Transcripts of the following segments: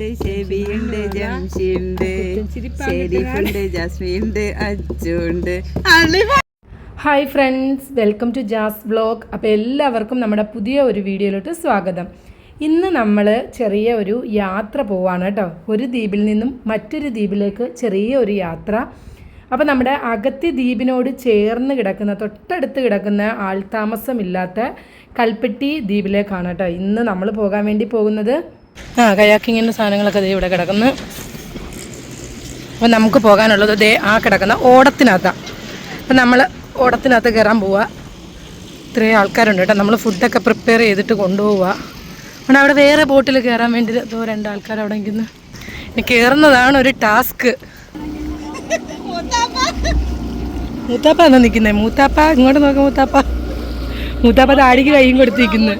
ഉണ്ട് ഷെബിയുണ്ട് ജംഷിയുണ്ട്. ഷെരീഫുണ്ട് ജസ്മിയുണ്ട് അച്ചുണ്ട് hi friends welcome to Jas blog അപ്പോൾ എല്ലാവർക്കും നമ്മുടെ പുതിയ ഒരു വീഡിയോയിലോട്ട് സ്വാഗതം. ഇന്ന് നമ്മൾ ചെറിയ ഒരു യാത്ര പോവാണ് കേട്ടോ. ഒരു ദ്വീപിൽ നിന്നും മറ്റൊരു ദ്വീപിലേക്ക് ചെറിയ ഒരു യാത്ര. അപ്പോൾ നമ്മുടെ അകത്തി ദ്വീപിനോട് ചേർന്ന് കിടക്കുന്ന തൊട്ടടുത്ത് കിടക്കുന്ന ആൾതാമസമില്ലാത്ത കൽപ്പെട്ടി ദ്വീപിലേക്കാണ് കേട്ടോ ഇന്ന് നമ്മൾ പോകാൻ വേണ്ടി പോകുന്നത്. ആ കയാക്കിങ്ങിന്റെ സാധനങ്ങളൊക്കെ ദേ ഇവിടെ കിടക്കുന്നു. അപ്പം നമുക്ക് പോകാനുള്ളത് ദേ ആ കിടക്കുന്ന ഓടത്തിനകത്താണ് അപ്പം നമ്മൾ ഓടത്തിനകത്ത് കയറാൻ പോവുക ഇത്രയും ആൾക്കാരുണ്ട് കേട്ടോ. നമ്മൾ ഫുഡൊക്കെ പ്രിപ്പയർ ചെയ്തിട്ട് കൊണ്ടുപോവുക അപ്പം അവിടെ വേറെ ബോട്ടിൽ കയറാൻ വേണ്ടി ഇതോ രണ്ട് ആൾക്കാർ അവിടെ ഇരിക്കുന്നു. ഇനി കയറുന്നതാണ് ഒരു ടാസ്ക്. മൂത്താപ്പ. എന്നാ നിൽക്കുന്നത് മൂത്താപ്പ ഇങ്ങോട്ട് നോക്കാം മൂത്താപ്പ. മൂത്താപ്പ താടിക്ക് കൈയും കൊടുത്തിരിക്കുന്നു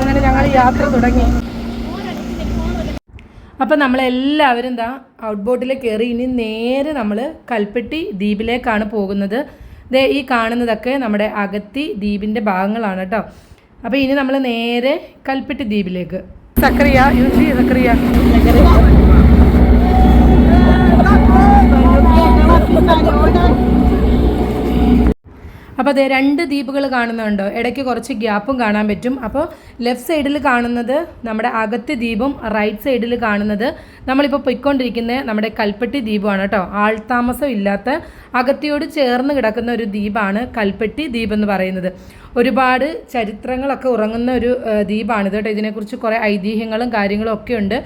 അങ്ങനെ ഞങ്ങൾ യാത്ര തുടങ്ങി. അപ്പം നമ്മളെല്ലാവരും എന്താ ഔട്ട് ബോട്ടിൽ കയറി ഇനി നേരെ നമ്മൾ കൽപ്പെട്ടി ദ്വീപിലേക്കാണ് പോകുന്നത്. ദേ ഈ കാണുന്നതൊക്കെ നമ്മുടെ അകത്തി ദ്വീപിന്റെ ഭാഗങ്ങളാണ് കേട്ടോ അപ്പോൾ ഇനി നമ്മൾ നേരെ കൽപ്പെട്ടി ദ്വീപിലേക്ക്. സക്കറിയ യൂസി സക്കറിയ അപ്പോൾ അതെ രണ്ട് ദ്വീപുകൾ കാണുന്നുണ്ടോ. ഇടയ്ക്ക് കുറച്ച് ഗ്യാപ്പും കാണാൻ പറ്റും. അപ്പോൾ ലെഫ്റ്റ് സൈഡിൽ കാണുന്നത് നമ്മുടെ അകത്ത് ദ്വീപും റൈറ്റ് സൈഡിൽ കാണുന്നത് നമ്മളിപ്പോൾ പൊയ്ക്കൊണ്ടിരിക്കുന്ന നമ്മുടെ കൽപ്പട്ടി ദ്വീപുമാണ് കേട്ടോ. ആൾത്താമസം ഇല്ലാത്ത അകത്തിയോട് ചേർന്ന് കിടക്കുന്ന ഒരു ദ്വീപാണ് കൽപ്പട്ടി ദ്വീപ് എന്ന് പറയുന്നത്. ഒരുപാട് ചരിത്രങ്ങളൊക്കെ ഉറങ്ങുന്ന ഒരു ദ്വീപാണിത് കേട്ടോ. ഇതിനെക്കുറിച്ച് കുറേ ഐതിഹ്യങ്ങളും കാര്യങ്ങളും ഒക്കെ ഉണ്ട്.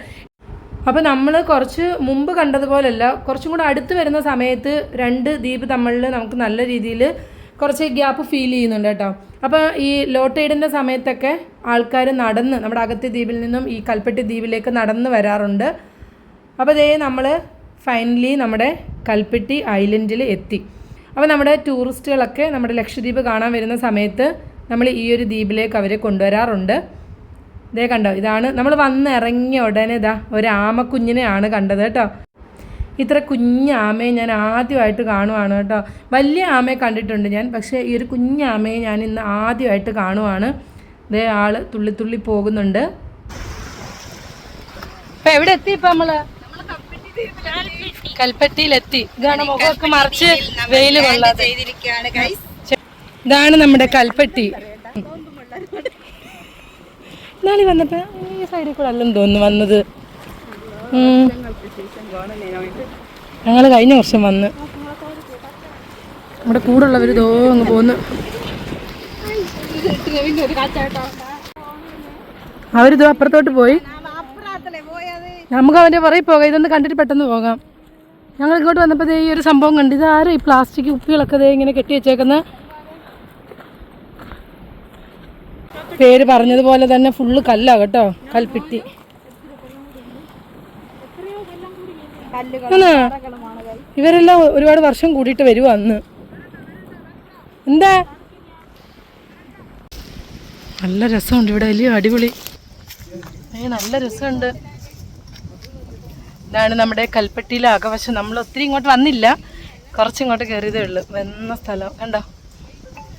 അപ്പോൾ നമ്മൾ കുറച്ച് മുമ്പ് കണ്ടതുപോലല്ല കുറച്ചും കൂടെ അടുത്ത് വരുന്ന സമയത്ത് രണ്ട് ദ്വീപ് തമ്മിൽ നമുക്ക് നല്ല രീതിയിൽ കുറച്ച് ഗ്യാപ്പ് ഫീൽ ചെയ്യുന്നുണ്ട് കേട്ടോ. അപ്പോൾ ഈ ലോ സമയത്തൊക്കെ ആൾക്കാർ നടന്ന് നമ്മുടെ അകത്തെ ദ്വീപിൽ നിന്നും ഈ കൽപ്പറ്റി ദ്വീപിലേക്ക് നടന്ന് വരാറുണ്ട്. അപ്പോൾ ഇതേ നമ്മൾ ഫൈനലി നമ്മുടെ കൽപ്പറ്റി ഐലൻഡിൽ എത്തി. അപ്പോൾ നമ്മുടെ ടൂറിസ്റ്റുകളൊക്കെ നമ്മുടെ ലക്ഷദ്വീപ് കാണാൻ വരുന്ന സമയത്ത് നമ്മൾ ഈ ഒരു ദ്വീപിലേക്ക് അവരെ കൊണ്ടുവരാറുണ്ട്. ഇതേ കണ്ടോ ഇതാണ് നമ്മൾ വന്ന് ഇറങ്ങിയ ഉടനെ ഇതാ ഒരു ആമക്കുഞ്ഞിനെയാണ് കണ്ടത് കേട്ടോ. ഇത്ര കുഞ്ഞ് ആമയെ ഞാൻ ആദ്യമായിട്ട് കാണുവാണ് കേട്ടോ. വലിയ ആമയെ കണ്ടിട്ടുണ്ട് ഞാൻ പക്ഷേ ഈ ഒരു കുഞ്ഞ് ആമയെ ഞാൻ ഇന്ന് ആദ്യമായിട്ട് കാണുവാണ്. ഇതേ ആൾ തുള്ളി തുള്ളി പോകുന്നുണ്ട്. ഇപ്പൊ എവിടെ എത്തി ഇപ്പൊ നമ്മൾ? കൽപ്പറ്റയിലെത്തി. ഇതാണ് മുഖമൊക്കെ മറിച്ച് വെയിൽ കൊള്ളാതെ. ഇതാണ് നമ്മുടെ കൽപ്പറ്റി. നാളെ വന്നപ്പോ ഈ സൈഡിൽ കൂടെ അല്ലെന്ന് തോന്നുന്നു വന്നത്. ഞങ്ങൾ കഴിഞ്ഞ വർഷം വന്ന്. നമ്മുടെ കൂടെ ഉള്ളവർ ഇതോ അങ്ങ് പോന്ന്. അവരിതോ അപ്പുറത്തോട്ട് പോയി. നമുക്ക് അവന്റെ പുറകെ പോകാം. ഇതൊന്ന് കണ്ടിട്ട് പെട്ടെന്ന് പോകാം. ഞങ്ങൾ ഇങ്ങോട്ട് വന്നപ്പോൾ ദേ ഈ ഒരു സംഭവം കണ്ടു. ഇതാരും ഈ പ്ലാസ്റ്റിക് കുപ്പികളൊക്കെ ദേ ഇങ്ങനെ കെട്ടി വെച്ചേക്കുന്ന. പേര് പറഞ്ഞതുപോലെ തന്നെ ഫുള്ള് കല്ലാ കേട്ടോ. കൽപ്പിട്ടി ആണോ? ഇവരെല്ലാം ഒരുപാട് വർഷം കൂടിയിട്ട് വരുവാ അന്ന്. എന്താ? നല്ല രസമുണ്ട് ഇവിടെ വലിയ അടിപൊളി. നല്ല രസമുണ്ട്. ഇതാണ് നമ്മുടെ കൽപ്പട്ടിയിലെ അകവശം നമ്മൾ ഒത്തിരി ഇങ്ങോട്ട് വന്നില്ല. കുറച്ചിങ്ങോട്ട് കയറിയതേ ഉള്ളൂ. വന്ന സ്ഥലം. കണ്ടോ?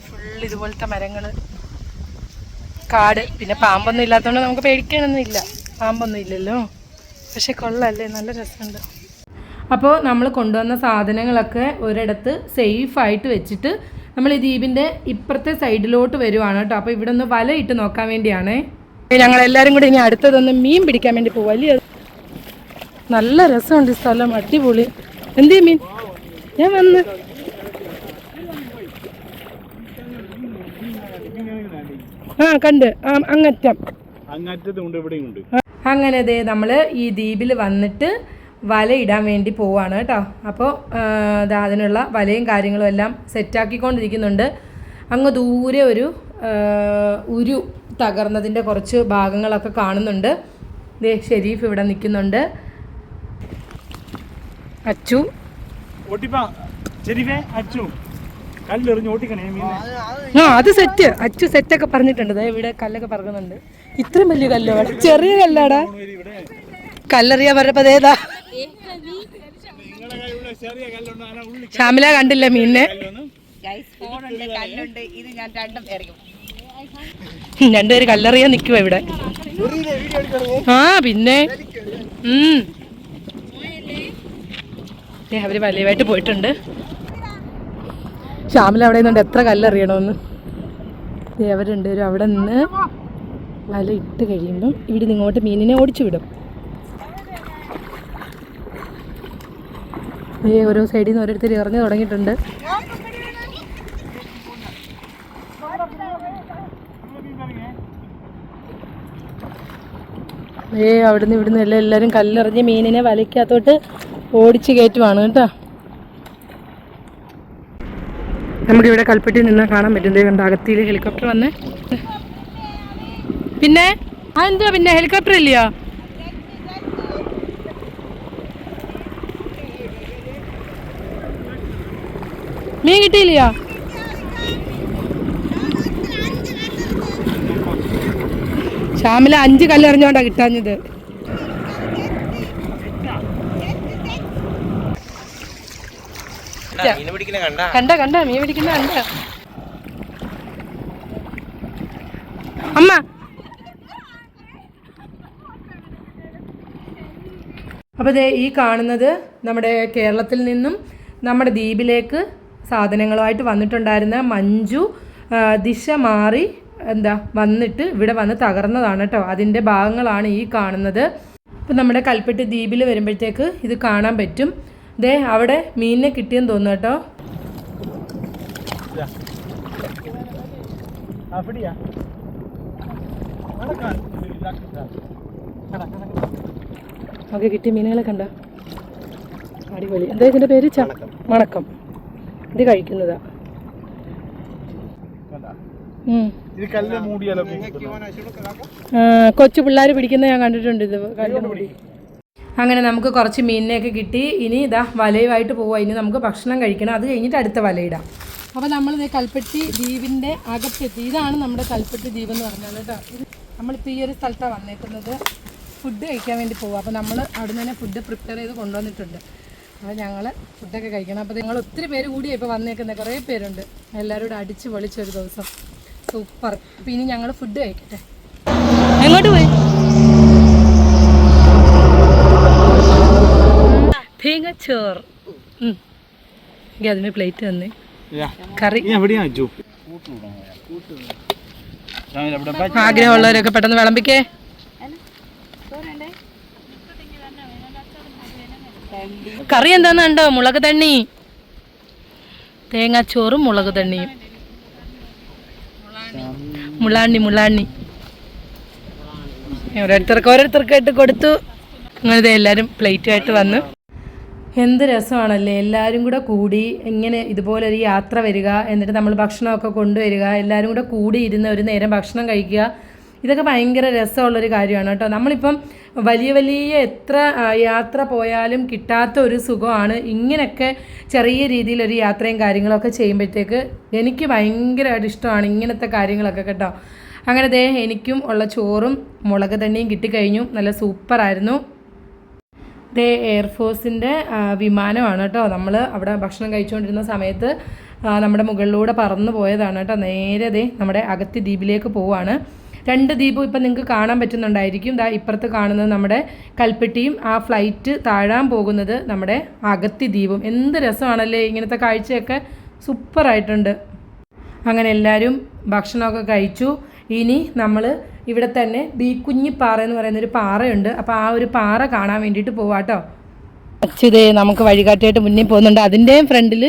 ഫുൾ ഇതുപോലത്തെ മരങ്ങൾ കാട്. പിന്നെ പാമ്പൊന്നും ഇല്ലാത്തതുകൊണ്ട് നമുക്ക് പേടിക്കാനൊന്നും ഇല്ല. പാമ്പൊന്നും ഇല്ലല്ലോ. പക്ഷെ കൊള്ളല്ലേ നല്ല രസമുണ്ട്. അപ്പോൾ നമ്മൾ കൊണ്ടുവന്ന സാധനങ്ങളൊക്കെ ഒരിടത്ത് സേഫായിട്ട് വെച്ചിട്ട് നമ്മൾ ഈ ദ്വീപിന്റെ ഇപ്പുറത്തെ സൈഡിലോട്ട് വരുവാണ് കേട്ടോ. അപ്പോൾ ഇവിടെ ഒന്ന് വല ഇട്ട് നോക്കാൻ വേണ്ടിയാണേ. ഞങ്ങൾ എല്ലാവരും കൂടി ഇനി അടുത്തതൊന്ന് മീൻ പിടിക്കാൻ വേണ്ടി പോകും വലിയ നല്ല രസമുണ്ട് ഈ സ്ഥലം അടിപൊളി. എന്തേ മീൻ? ഞാൻ വന്ന്. ആ കണ്ട്. അങ്ങറ്റം. അങ്ങനെ ദേ നമ്മൾ ഈ ദ്വീപിൽ വന്നിട്ട് വല ഇടാൻ വേണ്ടി പോവാണ് കേട്ടോ. അപ്പോൾ ദാ അതിനുള്ള വലയും കാര്യങ്ങളും എല്ലാം സെറ്റാക്കിക്കൊണ്ടിരിക്കുന്നുണ്ട്. അങ്ങ് ദൂരെ ഒരു ഉരു തകർന്നതിന്റെ കുറച്ച് ഭാഗങ്ങളൊക്കെ കാണുന്നുണ്ട്. ദേ ഷെരീഫ് ഇവിടെ നിൽക്കുന്നുണ്ട്. അച്ചു? ആ അത് സെറ്റ്. അച്ചു സെറ്റൊക്കെ പറഞ്ഞിട്ടുണ്ട്. ദേ ഇവിടെ കല്ലൊക്കെ പറഞ്ഞിട്ടുണ്ട് ഇത്രയും വലിയ കല്ലോ ചെറിയ കല്ലാടാ. കല്ലെറിയാൻ പറഞ്ഞപ്പോ അതേതാ ചെറിയ കല്ലുണ്ട് അതിനെ ഉള്ളിൽ ഷാമില കണ്ടില്ല മീനിനെ? രണ്ടുപേര് കല്ലെറിയാൻ നിൽക്കുവാ ഇവിടെ. ആ പിന്നെ. ഉം. ദേ, അവർ വലിയവായിട്ട് പോയിട്ടുണ്ട്. ശ്യാമില അവിടെ നിന്നുണ്ട്. എത്ര കല്ലെറിയണമെന്ന്. രണ്ടുപേരും അവിടെ നിന്ന് വല ഇട്ട് കഴിയുമ്പം ഇവിടെ നിന്ന് ഇങ്ങോട്ട് മീനിനെ ഓടിച്ചു വിടും. ഏ ഓരോ സൈഡിൽ നിന്ന് ഓരോരുത്തർ ഇറങ്ങി തുടങ്ങിയിട്ടുണ്ട്. ഏ അവിടുന്ന് ഇവിടുന്ന് എല്ലാം എല്ലാവരും കല്ലെറിഞ്ഞ് മീനിനെ വലയ്ക്കകത്തോട്ട് ഓടിച്ച് കയറ്റുവാണ് കേട്ടോ. നമുക്കിവിടെ കൽപ്പറ്റി നിന്ന് കാണാൻ പറ്റുന്നത് കണ്ട അകത്തിയിൽ ഹെലികോപ്റ്റർ വന്ന്. പിന്നെ? ആ എന്തുവാ പിന്നെ? ഹെലികോപ്റ്റർ ഇല്ലയോ? മീൻ കിട്ടിയില്ലയോ? ശ്യാമില അഞ്ച് കല്ലെറിഞ്ഞോണ്ടാ കിട്ടാഞ്ഞത്. കണ്ട? കണ്ട മീൻ പിടിക്കുന്ന കണ്ട. അമ്മ. അപ്പോൾ ഈ കാണുന്നത് നമ്മുടെ കേരളത്തിൽ നിന്നും നമ്മുടെ ദ്വീപിലേക്ക് സാധനങ്ങളുമായിട്ട് വന്നിട്ടുണ്ടായിരുന്ന മഞ്ജു ദിശ മാറി എന്താ വന്നിട്ട് ഇവിടെ വന്ന് തകർന്നതാണ് കേട്ടോ. അതിന്റെ ഭാഗങ്ങളാണ് ഈ കാണുന്നത്. ഇപ്പം നമ്മുടെ കൽപ്പെട്ട് ദ്വീപിൽ വരുമ്പോഴത്തേക്ക് ഇത് കാണാൻ പറ്റും. ദേ അവിടെ മീനിനെ കിട്ടിയെന്ന് തോന്നുന്നു കേട്ടോ. ഓക്കെ കിട്ടിയ മീനുകളെ കണ്ടോ? അടിപൊളി. എന്താ ഇതിന്റെ പേര്? മണക്കം ഇത് കഴിക്കുന്നതാ. കൊച്ചു പിള്ളേർ പിടിക്കുന്ന ഞാൻ കണ്ടിട്ടുണ്ട് ഇത് അങ്ങനെ നമുക്ക് കുറച്ച് മീനിനെയൊക്കെ കിട്ടി. ഇനി ഇതാ വലയുമായിട്ട് പോവാം. ഇനി നമുക്ക് ഭക്ഷണം കഴിക്കണം. അത് കഴിഞ്ഞിട്ട് അടുത്ത വലയിടാം. അപ്പോൾ നമ്മൾ ഇത് കൽപ്പെട്ടി ദ്വീപിന്റെ അകത്തെത്തി. ഇതാണ് നമ്മുടെ കൽപ്പറ്റി ദ്വീപ് എന്ന് പറഞ്ഞാൽ കേട്ടോ. നമ്മളിപ്പോൾ ഈ ഒരു സ്ഥലത്താണ് വന്നേക്കുന്നത്. ഫുഡ് കഴിക്കാൻ വേണ്ടി പോവാ. അപ്പോൾ നമ്മൾ അവിടെ നിന്ന് തന്നെ ഫുഡ് പ്രിപ്പയർ ചെയ്ത് കൊണ്ടുവന്നിട്ടുണ്ട്. അപ്പോൾ ഞങ്ങൾ ഫുഡൊക്കെ കഴിക്കണം. അപ്പോൾ നിങ്ങൾ ഒത്തിരി പേര് കൂടി ഇപ്പോൾ വന്നേക്കുന്നത് കുറേ പേരുണ്ട്. എല്ലാവരും കൂടെ അടിച്ച് പൊളിച്ചൊരു ദിവസം. സൂപ്പർ. അപ്പോൾ ഇനി ഞങ്ങൾ ഫുഡ് കഴിക്കട്ടെ. എങ്ങോട്ട് പോയി? തേങ്ങച്ചോറ്. എനിക്ക് അതിന് പ്ലേറ്റ് തന്നെ. കറി. ആഗ്രഹമുള്ളവരൊക്കെ പെട്ടെന്ന് വിളമ്പിക്കേ. കറി എന്താന്ന് കണ്ടോ? മുളക് തണ്ണി. തേങ്ങാച്ചോറും മുളക് തണ്ണിയും. മുളാണ്ണി മുളാണ്ണി ഓരോരുത്തർക്ക് ഓരോരുത്തർക്കായിട്ട് കൊടുത്തു. അങ്ങനെ എല്ലാവരും പ്ലേറ്റുമായിട്ട് വന്നു. എന്ത് രസമാണല്ലേ? എല്ലാവരും കൂടെ കൂടി ഇങ്ങനെ ഇതുപോലൊരു യാത്ര വരിക എന്നിട്ട് നമ്മൾ ഭക്ഷണമൊക്കെ കൊണ്ടുവരിക എല്ലാവരും കൂടെ കൂടി ഇരുന്ന് ഒരു നേരം ഭക്ഷണം കഴിക്കുക. ഇതൊക്കെ ഭയങ്കര രസമുള്ളൊരു കാര്യമാണ് കേട്ടോ. നമ്മളിപ്പം വലിയ വലിയ എത്ര യാത്ര പോയാലും കിട്ടാത്ത ഒരു സുഖമാണ് ഇങ്ങനെയൊക്കെ ചെറിയ രീതിയിലൊരു യാത്രയും കാര്യങ്ങളൊക്കെ ചെയ്യുമ്പോഴത്തേക്ക് എനിക്ക് ഭയങ്കരമായിട്ട് ഇഷ്ടമാണ് ഇങ്ങനത്തെ കാര്യങ്ങളൊക്കെ കേട്ടോ. അങ്ങനെ ദേ എനിക്കും ഉള്ള ചോറും മുളക് തണ്ണിയും കിട്ടിക്കഴിഞ്ഞു. നല്ല സൂപ്പറായിരുന്നു. ദേ എയർഫോഴ്സിന്റെ വിമാനമാണ് കേട്ടോ. നമ്മൾ അവിടെ ഭക്ഷണം കഴിച്ചുകൊണ്ടിരുന്ന സമയത്ത് നമ്മുടെ മുകളിലൂടെ പറന്നു പോയതാണ് കേട്ടോ. നേരെ ദേ നമ്മുടെ അഗത്തി ദ്വീപിലേക്ക് പോവാണ്. രണ്ട് ദ്വീപും ഇപ്പം നിങ്ങൾക്ക് കാണാൻ പറ്റുന്നുണ്ടായിരിക്കും. ദാ ഇപ്പുറത്ത് കാണുന്നത് നമ്മുടെ കൽപ്പെട്ടിയും ആ ഫ്ലൈറ്റ് താഴാൻ പോകുന്നത് നമ്മുടെ അഗത്തി ദ്വീപും. എന്ത് രസമാണല്ലേ ഇങ്ങനത്തെ കാഴ്ചയൊക്കെ. സൂപ്പറായിട്ടുണ്ട്. അങ്ങനെ എല്ലാവരും ഭക്ഷണമൊക്കെ കഴിച്ചു. ഇനി നമ്മൾ ഇവിടെ തന്നെ ബീക്കുഞ്ഞിപ്പാറ എന്ന് പറയുന്ന ഒരു പാറയുണ്ട്. അപ്പോൾ ആ ഒരു പാറ കാണാൻ വേണ്ടിയിട്ട് പോവാട്ടോ അച്ഛതേ നമുക്ക് വഴികാട്ടിയായിട്ട് മുന്നിൽ പോകുന്നുണ്ട്. അതിന്റെയും ഫ്രണ്ടിൽ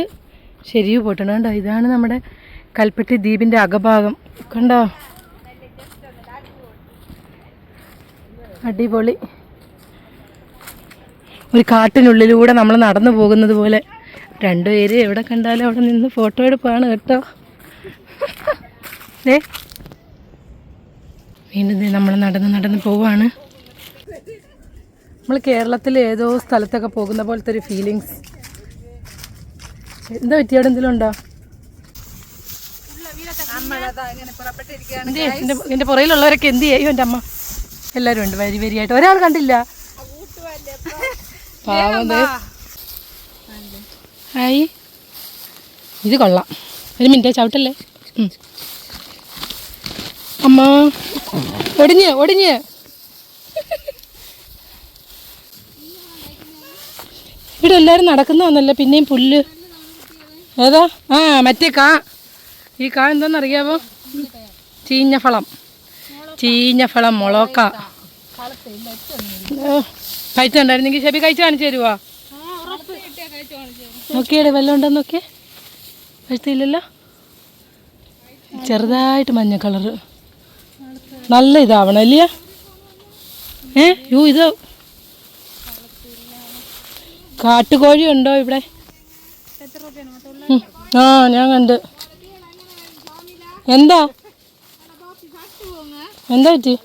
ശരിയു പോയിട്ടുണ്ട് കണ്ടോ ഇതാണ് നമ്മുടെ കൽപ്പറ്റി ദ്വീപിന്റെ അകഭാഗം. കണ്ടോ? അടിപൊളി. ഒരു കാട്ടിനുള്ളിലൂടെ നമ്മൾ നടന്നു പോകുന്നത് പോലെ. രണ്ടുപേര് എവിടെ കണ്ടാലും അവിടെ നിന്ന് ഫോട്ടോ എടുപ്പാണ് കേട്ടോ. ഏ വീണ്ടും നമ്മൾ നടന്ന് നടന്ന് പോവാണ്. നമ്മൾ കേരളത്തിൽ ഏതോ സ്ഥലത്തൊക്കെ പോകുന്ന പോലത്തെ ഒരു ഫീലിങ്സ് എന്താ പറ്റി? അവിടെ എന്തെങ്കിലും ഉണ്ടോ? എന്റെ എന്റെ പുറയിലുള്ളവരൊക്കെ എന്ത് ചെയ്യും എന്റെ അമ്മ? എല്ലാവരും ഉണ്ട് വരി വരിയായിട്ട്. ഒരാൾ കണ്ടില്ല. ഹായ്. ഇത് കൊള്ളാം. ഒരു മിനിറ്റ് ചവിട്ടല്ലേ? അമ്മ. ഒടിഞ്ഞ് ഒടിഞ്ഞ്. ഇവിടെ എല്ലാവരും വന്നല്ലേ പിന്നെയും പുല്ല്. ഏതാ? ആ മറ്റേ കാ. ഈ കാ എന്താണെന്നറിയാമോ ചീഞ്ഞ ഫളം. ചീഞ്ഞ ഫളം മുളക്ക. കഴിച്ചുണ്ടായിരുന്നെങ്കിൽ ശബി കഴിച്ചു കാണിച്ചു തരുവാ? നോക്കിയടെ വെള്ളം ഉണ്ടോന്ന് നോക്കിയേ? കഴിച്ചില്ലല്ലോ? ചെറുതായിട്ട് മഞ്ഞ കളറ് നല്ല ഇതാവണം അല്ല? ഏ യൂ ഇത് കാട്ടുകോഴി ഉണ്ടോ ഇവിടെ. ആ ഞാൻ കണ്ട്. എന്താ? എന്താ പറ്റി?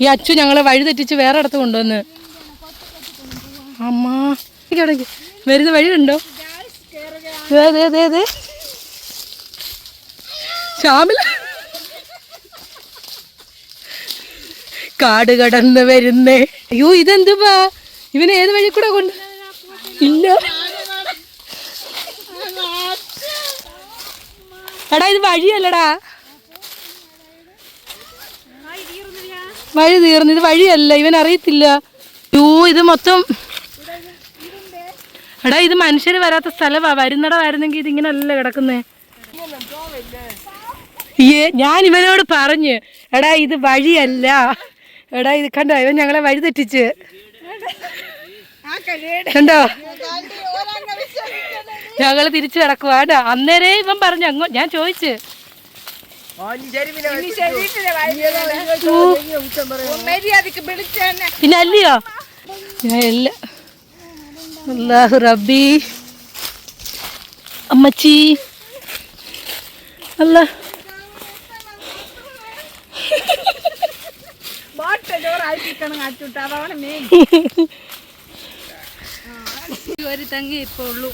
ഈ അച്ചു ഞങ്ങളെ വഴി തെറ്റിച്ച് വേറെ ഇടത്ത് കൊണ്ടുവന്ന്. അമ്മാ. ഇടയ്ക്ക് വരുന്ന വഴിയുണ്ടോ. ശ്യാമില. കാട് കടന്ന് വരുന്നേ. അയ്യോ ഇതെന്തുവാ ഇവനെ ഏത് വഴി കൂടെ കൊണ്ട്? ഇല്ല. എടാ ഇത് വഴിയല്ലടാ. വഴി തീർന്നു. ഇത് വഴിയല്ല ഇവൻ അറിയത്തില്ല. യൂ ഇത് മൊത്തം എടാ ഇത് മനുഷ്യര് വരാത്ത സ്ഥലമാ വരുന്നിടമായിരുന്നെങ്കിൽ ഇതിങ്ങനെ അല്ല കിടക്കുന്നേ. ഏ ഞാൻ ഇവനോട് പറഞ്ഞു എടാ ഇത് വഴിയല്ല. എടാ ഇത് കണ്ടോ ഇവൻ ഞങ്ങളെ വഴി തെറ്റിച്ച്. കണ്ടോ? ഞങ്ങൾ തിരിച്ചു കിടക്കുവാ. കേട്ടോ അന്നേരേ ഇവൻ പറഞ്ഞു അങ്ങോ ഞാൻ ചോദിച്ചു. പിന്നെ അല്ലയോ? ഞാൻ എല്ല അല്ലാഹു റബ്ബി. അമ്മച്ചി. അല്ല. ഒരു തങ്ങി ഇപ്പൊ ഉള്ളൂ.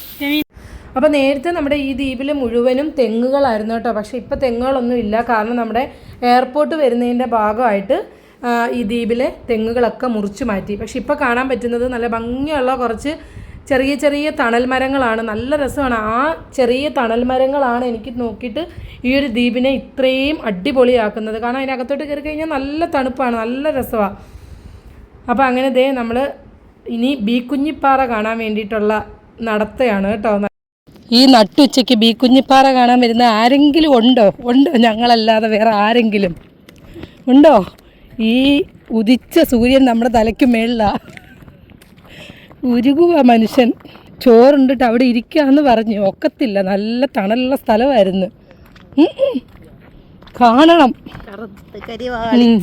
അപ്പോൾ നേരത്തെ നമ്മുടെ ഈ ദ്വീപിൽ മുഴുവനും തെങ്ങുകളായിരുന്നു കേട്ടോ. പക്ഷേ ഇപ്പോൾ തെങ്ങുകളൊന്നും ഇല്ല. കാരണം നമ്മുടെ എയർപോർട്ട് വരുന്നതിന്റെ ഭാഗമായിട്ട് ഈ ദ്വീപിലെ തെങ്ങുകളൊക്കെ മുറിച്ചു മാറ്റി. പക്ഷെ ഇപ്പോൾ കാണാൻ പറ്റുന്നത് നല്ല ഭംഗിയുള്ള കുറച്ച് ചെറിയ ചെറിയ തണൽ മരങ്ങളാണ് നല്ല രസമാണ്. ആ ചെറിയ തണൽ മരങ്ങളാണ് എനിക്ക് നോക്കിയിട്ട് ഈ ഒരു ദ്വീപിനെ ഇത്രയും അടിപൊളിയാക്കുന്നത്. കാരണം അതിനകത്തോട്ട് കയറി കഴിഞ്ഞാൽ നല്ല തണുപ്പാണ്. നല്ല രസമാണ് അപ്പോൾ അങ്ങനെ ദേ നമ്മൾ ഇനി ബീക്കുഞ്ഞിപ്പാറ കാണാൻ വേണ്ടിയിട്ടുള്ള നടത്തയാണ് കേട്ടോ. ഈ നട്ടുച്ചയ്ക്ക് ബി കുഞ്ഞിപ്പാറ കാണാൻ വരുന്ന ആരെങ്കിലും ഉണ്ടോ? ഉണ്ടോ? ഞങ്ങളല്ലാതെ വേറെ ആരെങ്കിലും? ഉണ്ടോ? ഈ ഉദിച്ച സൂര്യൻ നമ്മുടെ തലയ്ക്ക് മേളിലാ. ഉരുകുക മനുഷ്യൻ. ചോറുണ്ടിട്ട് അവിടെ ഇരിക്കാന്ന് പറഞ്ഞു. ഒക്കത്തില്ല. നല്ല തണലുള്ള സ്ഥലമായിരുന്നു. കാണണം.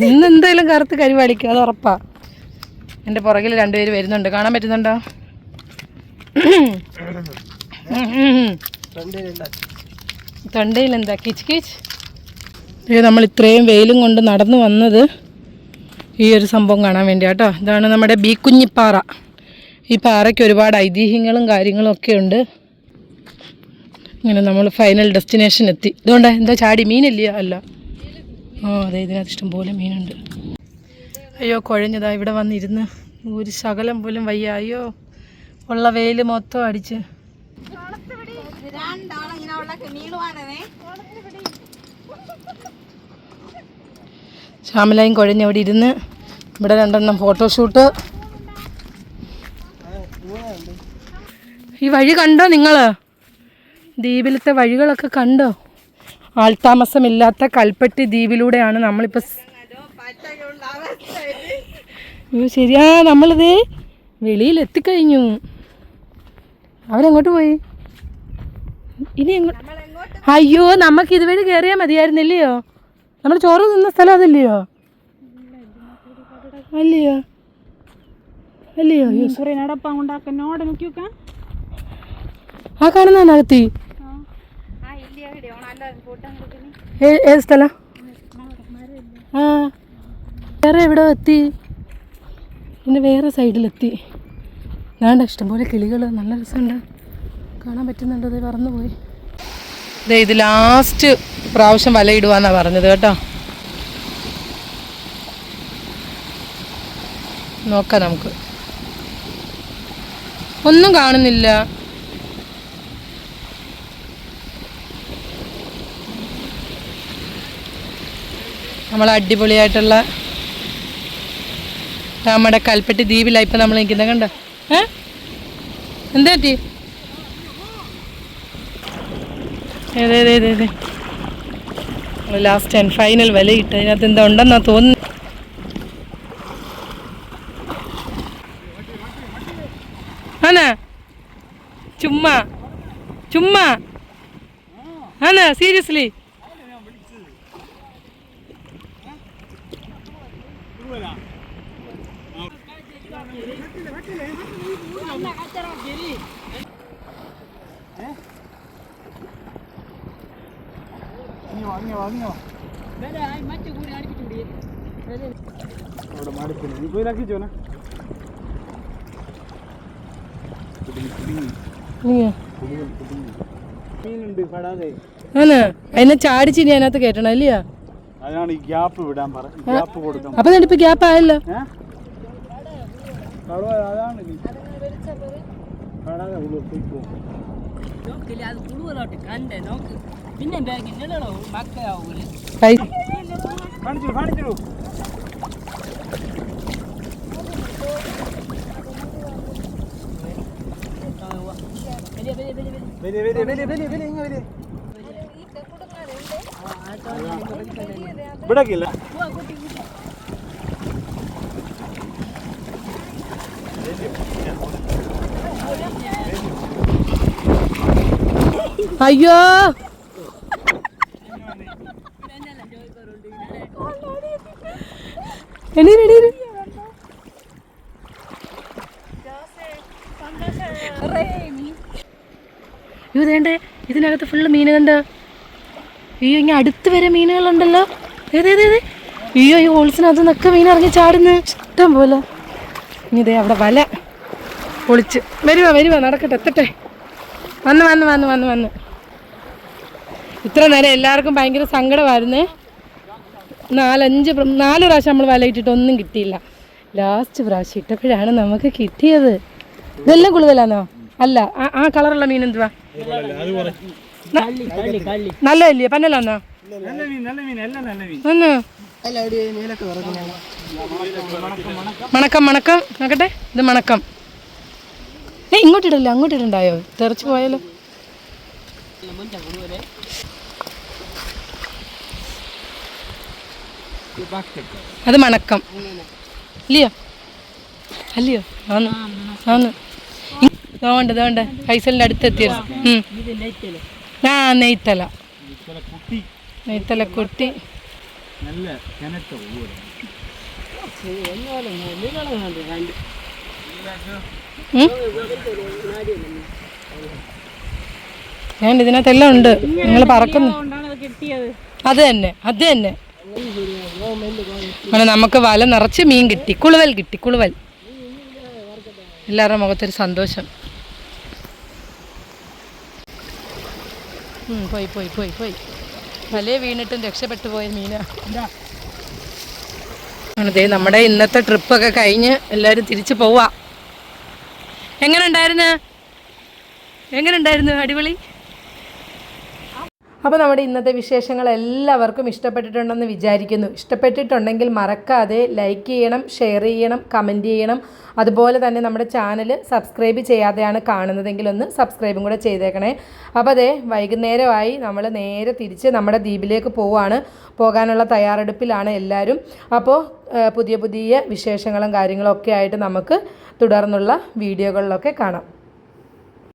ഇന്ന് എന്തായാലും കറുത്ത് കരിവാളിക്കും അത് ഉറപ്പാ. എന്റെ പുറകിൽ രണ്ടുപേര് വരുന്നുണ്ട്. കാണാൻ പറ്റുന്നുണ്ടോ? തൊണ്ടയിൽ എന്താ കിച്ച് കിച്ച്? ഇത് നമ്മൾ ഇത്രയും വെയിലും കൊണ്ട് നടന്നു വന്നത് ഈ ഒരു സംഭവം കാണാൻ വേണ്ടി കേട്ടോ ഇതാണ് നമ്മുടെ ബി കുഞ്ഞിപ്പാറ. ഈ പാറയ്ക്ക് ഒരുപാട് ഐതിഹ്യങ്ങളും കാര്യങ്ങളും ഒക്കെ ഉണ്ട്. ഇങ്ങനെ നമ്മൾ ഫൈനൽ ഡെസ്റ്റിനേഷൻ എത്തി. ഇതുകൊണ്ട് എന്താ ചാടി? മീനില്ല? അല്ല. ആ അതെ ഇതിനകത്ത് ഇഷ്ടംപോലെ മീനുണ്ട്. അയ്യോ കുഴഞ്ഞതാ ഇവിടെ വന്നിരുന്ന്. ഒരു ശകലം പോലും വയ്യ. അയ്യോ ഉള്ള വെയിൽ മൊത്തം അടിച്ച്. ശ്യാമലയും കുഴഞ്ഞ് അവിടെ ഇരുന്ന് ഇവിടെ രണ്ടെണ്ണം ഫോട്ടോഷൂട്ട് ഈ വഴി കണ്ടോ നിങ്ങൾ ദ്വീപിലത്തെ വഴികളൊക്കെ കണ്ടോ? ആൾതാമസമില്ലാത്ത കൽപ്പട്ടി ദ്വീപിലൂടെയാണ് നമ്മളിപ്പോൾ ശരിയാ നമ്മളിത് വെളിയിൽ എത്തിക്കഴിഞ്ഞു അവരെങ്ങോട്ട് പോയി? ഇനി അയ്യോ നമുക്ക് ഇതുവഴി കയറിയാൽ മതിയായിരുന്നില്ലയോ? നമ്മൾ ചോറ് നിന്ന സ്ഥലം അതല്ലയോ? അല്ലയോ? അല്ലയോ? ആ കാണുന്ന അകത്തി ഏത് സ്ഥലം? ആ. വേറെ എവിടെ എത്തി. പിന്നെ വേറെ സൈഡിലെത്തി വേണ്ട ഇഷ്ടംപോലെ കിളികൾ നല്ല രസമുണ്ട്. കാണാൻ പറ്റുന്നുണ്ട്. പറന്നുപോയി ഇതേ ഇത് ലാസ്റ്റ് പ്രാവശ്യം വലയിടുവാന്നാ പറഞ്ഞത് കേട്ടോ. നോക്കാം നമുക്ക്. ഒന്നും കാണുന്നില്ല. നമ്മൾ അടിപൊളിയായിട്ടുള്ള നമ്മുടെ കൽപ്പറ്റി ദ്വീപിലാണ് ഇപ്പം നമ്മൾ നിൽക്കുന്നത് കണ്ടോ? ഏ? എന്താ പറ്റി? ഏതേ ഏതേ ഏതേ ലാസ്റ്റ് ആൻഡ് ഫൈനൽ വില കിട്ടും. അതിനകത്ത് എന്താ ഉണ്ടെന്നാ തോന്നുന്നു. ആണാ ചുമ്മാ ചുമ്മാ. ആണാ സീരിയസ്ലി അവിടെ മടുപ്പില്ല നീ പോയി ഇതാക്കിച്ചോനെ മീനുണ്ട് പെടാതെ. ആണാ. അതിനെ ചാടിച്ച് ഇനി അതിനകത്ത് കയറ്റണം അല്ലയോ അതാണ് ഈ ഗ്യാപ്പ് വിടാൻ പറ ഗ്യാപ്പ് കൊടുക്കണം അപ്പൊ ഇപ്പൊ ഗ്യാപ്പ് ആയല്ലോ. ഏ? കടുവ അതാണ് നീ. പെടാതെ ഉള്ളു പോയിക്കോ കൈ കാണിച്ചു കാണിച്ചു വലിയ വലിയ വലിയ വലിയ വലിയ ഇങ്ങ വലിയ ഇവിടേക്കില്ല അയ്യോ. ഇതേണ്ടേ ഇതിനകത്ത് ഫുള്ള് മീൻ കണ്ട. അയ്യോ ഇങ്ങനെ അടുത്ത് വരെ മീനുകളുണ്ടല്ലോ. ഏതേതേ അയ്യോ ഈ ഹോൾസിനകത്ത് നിന്നൊക്കെ മീൻ ഇറങ്ങി ചാടുന്നു. ഇഷ്ടം പോലെ. ഇനി ഇതേ അവിടെ വല പൊളിച്ച്. വരുവാ വരുവാ നടക്കട്ടെ എത്തട്ടെ. വന്ന് വന്ന് വന്ന് വന്ന് വന്ന്. ഇത്ര നേരം എല്ലാവർക്കും ഭയങ്കര സങ്കടമായിരുന്നേ. നാലഞ്ച് നാല് പ്രാവശ്യം നമ്മൾ വല ഇട്ടിട്ട് ഒന്നും കിട്ടിയില്ല. ലാസ്റ്റ് പ്രാവശ്യം ഇട്ടപ്പോഴാണ് നമുക്ക് കിട്ടിയത്. ഇതെല്ലാം കൂടുതലാണോ അല്ല ആ- കളറുള്ള മീൻ എന്തുവാ? നല്ല മീൻ പന്നലാന്നോ? മണക്കം മണക്കം. നോക്കട്ടെ ഇത് മണക്കം. ഏ അങ്ങോട്ട് ഇടണ്ടായോ തെറച്ചു പോയാലോ? അത് മണക്കം. ഇല്ലയോ? അല്ലയോ? ആന്ന് ആന്ന്. ഫൈസലിന്റെ തോണ്ട് ഫൈസലിന്റെ അടുത്ത് എത്തിയത് ഉം. ആ നെയ്ത്തല. നെയ്ത്തല കുട്ടി. നല്ല? ഞാൻ ഇതിനകത്തെല്ലാം ഉണ്ട്. നിങ്ങൾ പറക്കുന്നു. അത് തന്നെ അത് തന്നെ. അങ്ങനെ നമുക്ക് വല നിറച്ച് മീൻ കിട്ടി. കുളുവൽ കിട്ടി കുളുവൽ. എല്ലാവരുടെ മുഖത്തൊരു സന്തോഷം. പോയി പോയി പോയി പോയി. വലയെ വീണിട്ടും രക്ഷപ്പെട്ടു പോയ മീനാ. നമ്മുടെ ഇന്നത്തെ ട്രിപ്പൊക്കെ കഴിഞ്ഞ് എല്ലാവരും തിരിച്ചു പോവാ. എങ്ങനെ ഉണ്ടായിരുന്നു എങ്ങനെ ഉണ്ടായിരുന്നു അടിപൊളി? അപ്പോൾ നമ്മുടെ ഇന്നത്തെ വിശേഷങ്ങൾ എല്ലാവർക്കും ഇഷ്ടപ്പെട്ടിട്ടുണ്ടെന്ന് വിചാരിക്കുന്നു. ഇഷ്ടപ്പെട്ടിട്ടുണ്ടെങ്കിൽ മറക്കാതെ ലൈക്ക് ചെയ്യണം ഷെയർ ചെയ്യണം കമന്റ് ചെയ്യണം. അതുപോലെ തന്നെ നമ്മുടെ ചാനൽ സബ്സ്ക്രൈബ് ചെയ്യാതെയാണ് കാണുന്നതെങ്കിൽ ഒന്ന് സബ്സ്ക്രൈബും കൂടെ ചെയ്തേക്കണേ. അപ്പോൾ അതെ വൈകുന്നേരമായി നമ്മൾ നേരെ തിരിച്ച് നമ്മുടെ ദ്വീപിലേക്ക് പോവാണ്. പോകാനുള്ള തയ്യാറെടുപ്പിലാണ് എല്ലാവരും. അപ്പോൾ പുതിയ പുതിയ വിശേഷങ്ങളും കാര്യങ്ങളും ഒക്കെ ആയിട്ട് നമുക്ക് തുടർന്നുള്ള വീഡിയോകളിലൊക്കെ കാണാം.